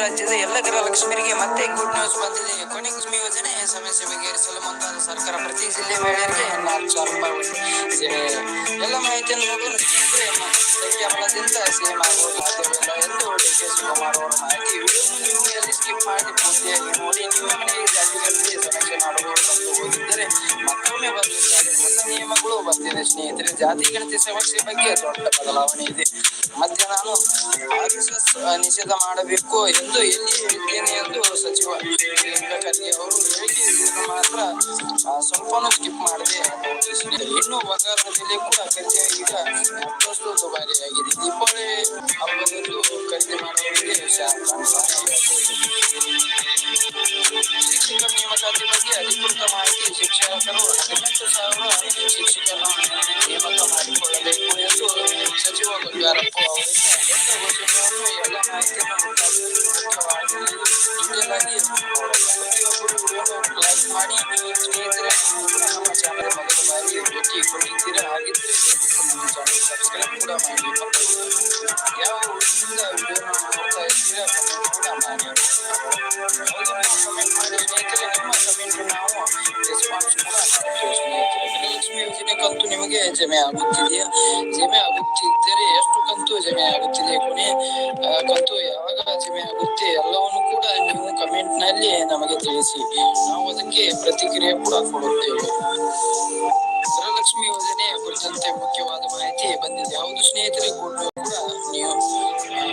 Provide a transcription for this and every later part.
ರಾಜ್ಯದ ಎಲ್ಲ ಗೃಹಲಕ್ಷ್ಮಿಯರಿಗೆ ಮತ್ತೆ ಗುಡ್ ನ್ಯೂಸ್ ಬಂದಿದೆ. ಕೊನೆ ಕುಸುಮಿ ಯೋಜನೆ ಸಮಸ್ಯೆ ಬಗೆಹರಿಸಲು ಮುಂತಾದ ಸರ್ಕಾರ ಪ್ರತಿ ಜಿಲ್ಲೆ ಮಹಿಳೆಯರಿಗೆ ನಾಲ್ಕು ಸಾವಿರ ರೂಪಾಯಿ ಎಲ್ಲ ಮಾಹಿತಿಯನ್ನು ಸಂಖ್ಯಾಬಲದಿಂದ ಸೇಮ್ ಆಗುವ ಸಾಧ್ಯವಿಲ್ಲ ಎಂದು ಡಿ ಕೆ ಶಿವಕುಮಾರ್ ಅವರ ಮಾಹಿತಿ ನೀವು ಸ್ಕಿಪ್ ಮಾಡಿ ಪೂರ್ತಿಯಾಗಿ ನೋಡಿ. ನಿಮ್ಮ ಮನೆಗೆ ಜಾತಿಗಳಲ್ಲಿ ಸಮೀಕ್ಷೆ ಮಾಡಬಹುದು ಬಂದು ಹೋಗಿದ್ದರೆ ಮತ್ತೊಮ್ಮೆ ಬಂದಿದ್ದಾರೆ ಹೊಸ ನಿಯಮಗಳು ಬಂದಿದೆ ಸ್ನೇಹಿತರೆ. ಜಾತಿ ಗಣತಿ ಸಮಸ್ಯೆ ಬಗ್ಗೆ ದೊಡ್ಡ ಬದಲಾವಣೆ ಇದೆ. ನಾನು ನಿಷೇಧ ಮಾಡಬೇಕು ಎಂದು ಎಲ್ಲಿ ಹೇಳಿದ್ದೇನೆ ಎಂದು ಸಚಿವ ಖರ್ಗೆ ಅವರು ಹೇಳಿಕೆ ಮಾತ್ರ ಸ್ವಲ್ಪನೂ ಸ್ಕಿಪ್ ಮಾಡಿದೆ ಇನ್ನು ಬಂಗಾರದ ಬೆಲೆ ಕೂಡ ಖರ್ಗೆ ಈಗ ಮತ್ತಷ್ಟು ದುಬಾರಿಯಾಗಿದೆ. ದೀಪಾವಳಿ ಹಬ್ಬದಂದು ಖರೀದಿ ಮಾಡುವವರಿಗೆ ಶಾಂತ ಸಚಿವ ಬಂಗಾರಪ್ಪ ಅವರಿಂದ ದೊಡ್ಡ ಘೋಷಣೆಯನ್ನು ಎಲ್ಲ ಮಾಹಿತಿಯನ್ನು ಮುಖ್ಯವಾಗಿ ಡೀಟೇಲ್ ಆಗಿ ಪ್ರತಿಯೊಬ್ಬರು ವಿಡಿಯೋನು ಲೈಕ್ ಮಾಡಿ ಸ್ನೇಹಿತರೆ ನೀವು ಕೂಡ ನಮ್ಮ ಚಾನಲ್ ಮೊದಲ ಬಾರಿ ಭೇಟಿ ಕೊಟ್ಟಿದ್ದೀರಾ ಹಾಗಿದ್ರೆ ದಯವಿಟ್ಟು ನಮ್ಮ ಚಾನಲ್ ಸಬ್ಸ್ಕ್ರೈಬ್ ಕೂಡ ಮಾಡಿ ಮತ್ತು ಯಾವ ಊರಿನಿಂದ ವಿಡಿಯೋನ ನೋಡ್ತಾ ಇದ್ದೀರಾ ಕಮೆಂಟ್ ಕೂಡ ಮಾಡಿ ಹೌದು ಕಂತು ನಿಮಗೆ ಜಮೆ ಆಗುತ್ತಿದೆಯಾ? ಜಮೆ ಆಗುತ್ತಿದ್ದರೆ ಎಷ್ಟು ಕಂತು ಜಮೆ ಆಗುತ್ತಿದೆ ಕೊನೆ? ಆ, ಕಂತು ಯಾವಾಗ ಜಮೆ ಆಗುತ್ತೆ ಎಲ್ಲವನ್ನು ಕೂಡ ನೀವು ಕಮೆಂಟ್ನಲ್ಲಿ ನಮಗೆ ತಿಳಿಸಿ. ನಾವು ಅದಕ್ಕೆ ಪ್ರತಿಕ್ರಿಯೆ ಕೂಡ ಕೊಡುತ್ತೇವೆ. ಗೃಹಲಕ್ಷ್ಮಿ ಯೋಜನೆ ಕುರಿತಂತೆ ಮುಖ್ಯವಾದ ಮಾಹಿತಿ ಬಂದಿದೆ. ಹೌದು ಸ್ನೇಹಿತರೆ? ಕೂಡ ಕೂಡ ನೀವು ಆ,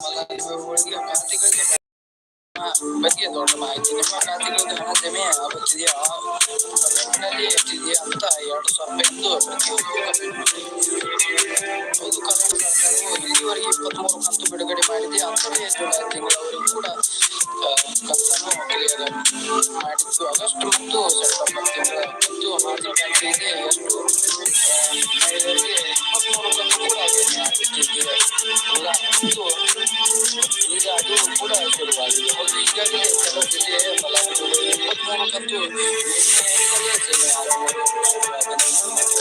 ಫಲಾನುಭವಿಗಳಿಗೆ ಖಾತೆಗಳಿಗೆ ಆ, ಬಗ್ಗೆ ದೊಡ್ಡ ಮಾಹಿತಿ. ನಿಮ್ಮ ಖಾತೆಗಳಿಗೆ ಹಣ ಜಮೆ ಆಗುತ್ತಿದೆಯಾ? ಕಮೆಂಟ್ನಲ್ಲಿ ಅಂತ ಎರಡು ಸಾವಿರ ರೂಪಾಯಿ ಪ್ರತಿಯೊಂದು ಕರ್ನಾಟಕ ಸರ್ಕಾರವು ಇಲ್ಲಿವರೆಗೆ ಇಪ್ಪತ್ಮೂರು ಕಂತು ಬಿಡುಗಡೆ ಮಾಡಿದೆ. ಅಂದರೆ ಜುಲೈ ತಿಂಗಳವರೆಗೂ ಕೂಡ ಕಂತನ್ನು ಕ್ಲಿಯರ್ ಮಾಡಿದ್ದು. ಆಗಸ್ಟ್ ಮತ್ತು ಸೆಪ್ಟೆಂಬರ್ ತಿಂಗಳ ಕಂತು ಮಾತ್ರ ಬಾಕಿ ಇದೆ ಎಷ್ಟು ಮಹಿಳೆಯರಿಗೆ ಇಪ್ಪತ್ಮೂರು ಕಂತು ಕೂಡ ಇಲ್ಲ ಈಗ ಅದು ಕೂಡ ಶುರುವಾಗಿದೆ. ಹೌದು, ಈಗಾಗಲೇ ಕೆಲವು ಜಿಲ್ಲೆಯ ಕಂತು I'm not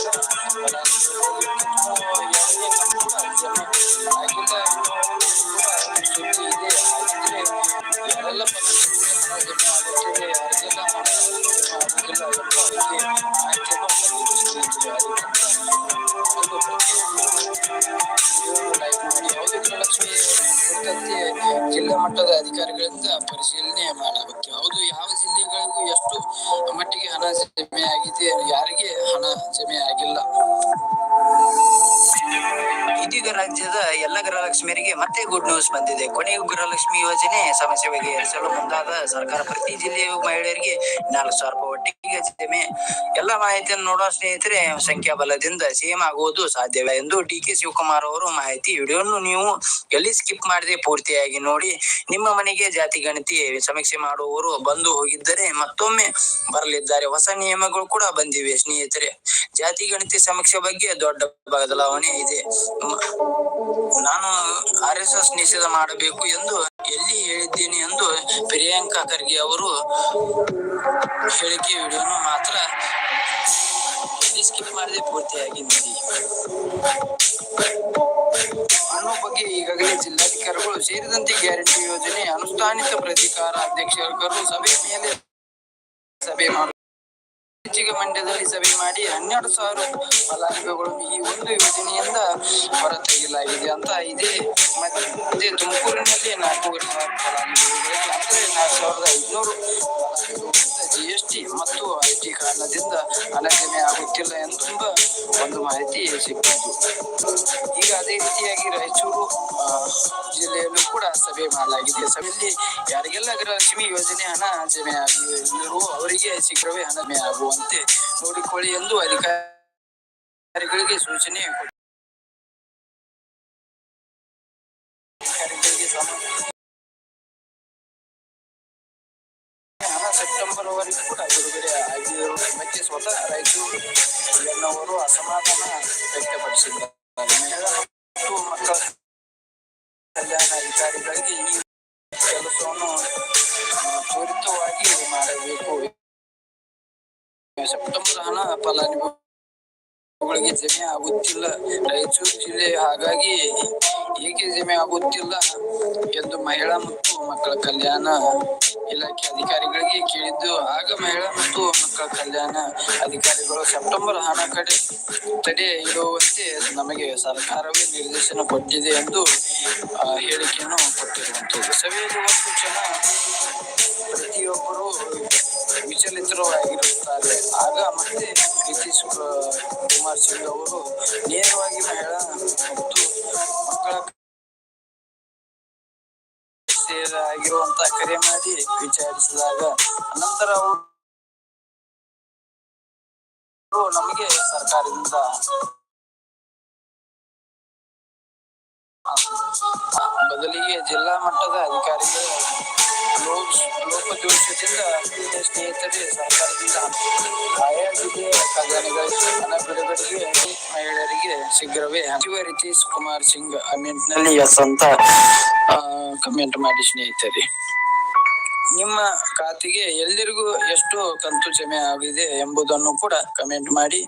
ಜಿಲ್ಲಾ ಮಟ್ಟದ ಅಧಿಕಾರಿಗಳಿಂದ ಪರಿಶೀಲನೆ ಮಾಡಲಾಗುತ್ತೆ. ಹೌದು, ಯಾವ ಜಿಲ್ಲೆಗಳಿಗೂ ಎಷ್ಟು ಮಟ್ಟಿಗೆ ಹಣ ಜಮೆ ಆಗಿದೆ, ಯಾರಿಗೆ ಹಣ ಜಮೆ ಆಗಿಲ್ಲ. ಇದೀಗ ರಾಜ್ಯದ ಎಲ್ಲ ಗೃಹಲಕ್ಷ್ಮಿಯರಿಗೆ ಮತ್ತೆ ಗುಡ್ ನ್ಯೂಸ್ ಬಂದಿದೆ. ಕೊನೆಗೂ ಗೃಹಲಕ್ಷ್ಮಿ ಯೋಜನೆ ಸಮಸ್ಯೆ ಬಗೆಹರಿಸಲು ಮುಂದಾದ ಸರ್ಕಾರ ಪ್ರತಿ ಜಿಲ್ಲೆಯ ಮಹಿಳೆಯರಿಗೆ ನಾಲ್ಕು ಸಾವಿರ ರೂಪಾಯಿ ಒಟ್ಟಿಗೆ ಜಮೆ ಎಲ್ಲ ಮಾಹಿತಿಯನ್ನು ನೋಡುವ ಸ್ನೇಹಿತರೆ ಸಂಖ್ಯಾಬಲದಿಂದ ಸೇಮ್ ಆಗುವುದು ಸಾಧ್ಯವಿಲ್ಲ ಎಂದು ಡಿ ಕೆ ಶಿವಕುಮಾರ್ ಅವರು ಮಾಹಿತಿ ವಿಡಿಯೋನು ನೀವು ಎಲ್ಲಿ ಸ್ಕಿಪ್ ಮಾಡದೆ ಪೂರ್ತಿಯಾಗಿ ನೋಡಿ, ನಿಮ್ಮ ಮನೆಗೆ ಜಾತಿ, ಗಣತಿ ಸಮೀಕ್ಷೆ ಮಾಡುವವರು ಬಂದು ಹೋಗಿದ್ದರೆ ಮತ್ತೊಮ್ಮೆ ಬರಲಿದ್ದಾರೆ. ಹೊಸ ನಿಯಮಗಳು ಕೂಡ ಬಂದಿವೆ ಸ್ನೇಹಿತರೆ. ಜಾತಿ, ಗಣತಿ ಸಮೀಕ್ಷೆ ಬಗ್ಗೆ ದೊಡ್ಡ ಬದಲಾವಣೆ ಇದೆ. ನಾನು ಆರ್ ಎಸ್ ಎಸ್ ನಿಷೇಧ ಮಾಡಬೇಕು ಎಂದು ಎಲ್ಲಿ ಹೇಳಿದ್ದೀನಿ ಎಂದು ಪ್ರಿಯಾಂಕಾ ಖರ್ಗೆ ಅವರು ಹೇಳಿಕೆ ವಿಡಿಯೋನು ಮಾತ್ರ ಸ್ಕಿಪ್ ಮಾಡದೆ ಪೂರ್ತಿಯಾಗಿ ನೋಡಿ. ಅನ್ನೋ ಬಗ್ಗೆ ಈಗಾಗಲೇ ಜಿಲ್ಲಾಧಿಕಾರಿಗಳು ಸೇರಿದಂತೆ ಗ್ಯಾರಂಟಿ ಯೋಜನೆ, ಅನುಷ್ಠಾನಿತ ಪ್ರಾಧಿಕಾರ ಅಧ್ಯಕ್ಷರು ಸಭೆ ಮೇಲೆ ಸಭೆ ಹೆಚ್ಚಿಗೆ ಮಂಡ್ಯದಲ್ಲಿ ಸಭೆ ಮಾಡಿ ಹನ್ನೆರಡು ಸಾವಿರ ಫಲಾನುಭವಿಗಳನ್ನು ಈ ಒಂದು ಯೋಜನೆಯಿಂದ ಹೊರತೆಗೆಯಲಾಗಿದೆ ಅಂತ ಇದೆ. ಮತ್ತೆ ತುಮಕೂರಿನಲ್ಲಿ ಸಾವಿರ ಫಲಾನುಭವಿಗಳು ಅಂದ್ರೆ ನಾಲ್ಕು ಸಾವಿರದ ಐದುನೂರು ಎಸ್ ಟಿ ಮತ್ತು ಐ ಕಾರಣದಿಂದ ಜಮೆ ಆಗುತ್ತಿಲ್ಲ ಎಂಬ ಒಂದು ಮಾಹಿತಿ ಸಿಕ್ಕಿತ್ತು ಈಗ ಅದೇ ರೀತಿಯಾಗಿ ರಾಯಚೂರು ಜಿಲ್ಲೆಯಲ್ಲೂ ಕೂಡ ಸಭೆ ಮಾಡಲಾಗಿದೆ. ಸಭೆಯಲ್ಲಿ ಯಾರಿಗೆಲ್ಲ ಗೃಹಲಕ್ಷ್ಮಿ ಯೋಜನೆ ಹಣ ಜಮೆ ಆಗಿರುವ ಅವರಿಗೆ ಶೀಘ್ರವೇ ಹಣ ಆಗುವಂತೆ ನೋಡಿಕೊಳ್ಳಿ ಎಂದು ಅಧಿಕಾರಿ ಅಧಿಕಾರಿಗಳಿಗೆ ಸೂಚನೆ ಸೆಪ್ಟೆಂಬರ್ ವರೆಗೂ ಕೂಡ ಬಿಡುಗಡೆ ಆಗಿರುವ ಮತ್ತೆ ಸ್ವತಃ ರೈತರು ಅಸಮಾಧಾನ ವ್ಯಕ್ತಪಡಿಸಿದ್ದಾರೆ. ಮತ್ತು ಮಕ್ಕಳ ಕಲ್ಯಾಣ ಅಧಿಕಾರಿಗಳಿಗೆ ಈ ಕೆಲಸವನ್ನು ತ್ವರಿತವಾಗಿ ಮಾಡಬೇಕು. ಸೆಪ್ಟೆಂಬರ್ ಹಣ ಫಲಾನುಭವಿಗಳಿಗೆ ಜಮೆ ಆಗುತ್ತಿಲ್ಲ. ರಾಯಚೂರು ಜಿಲ್ಲೆ ಹಾಗಾಗಿ ಏಕೆ ಜಮೆ ಆಗುತ್ತಿಲ್ಲ ಎಂದು ಮಹಿಳಾ ಮತ್ತು ಮಕ್ಕಳ ಕಲ್ಯಾಣ ಇಲಾಖೆ ಅಧಿಕಾರಿಗಳಿಗೆ ಕೇಳಿದ್ದು. ಆಗ ಮಹಿಳಾ ಮತ್ತು ಮಕ್ಕಳ ಕಲ್ಯಾಣ ಅಧಿಕಾರಿಗಳು ಸೆಪ್ಟೆಂಬರ್ ಹಣ ಕಡೆ ತಡೆ ಇಡುವಂತೆ ನಮಗೆ ಸರ್ಕಾರವೇ ನಿರ್ದೇಶನ ಕೊಟ್ಟಿದೆ ಎಂದು ಹೇಳಿಕೆಯನ್ನು ಕೊಟ್ಟಿರುವಂತಹ ಸಭೆಯಲ್ಲಿ ಒಂದು ಜನ ಆಗಿರುವಂತ ಕರೆ ಮಾಡಿ ವಿಚಾರಿಸಿದಾಗ ನಂತರ ಅವರು ನಮಗೆ ಸರ್ಕಾರದಿಂದ ಬದಲಿಗೆ ಜಿಲ್ಲಾ ಮಟ್ಟದ ಅಧಿಕಾರಿಗಳು ಲೋಪದೋಷದಿಂದ ಸ್ನೇಹಿತರೆ ಸರ್ಕಾರದಿಂದ ಆಯಾ ಜಿಲ್ಲೆಯ ಖಜಾನೆಗಳಿಗೆ ಹಣ ಬಿಡುಗಡೆಗೆ ಮಹಿಳೆಯರಿಗೆ ಶೀಘ್ರವೇ ಸಚಿವ ರಿತೀಶ್ ಕುಮಾರ್ ಸಿಂಗ್ ಕಮೆಂಟ್ನಲ್ಲಿ ಎಸ್ ಅಂತ ಕಮೆಂಟ್ ಮಾಡಿ ಸ್ನೇಹಿತರೆ ನಿಮ್ಮ ಖಾತೆಗೆ ಎಲ್ಲರಿಗೂ ಎಷ್ಟು ಕಂತು ಜಮೆ ಆಗಿದೆ ಎಂಬುದನ್ನು ಕೂಡ ಕಮೆಂಟ್ ಮಾಡಿ.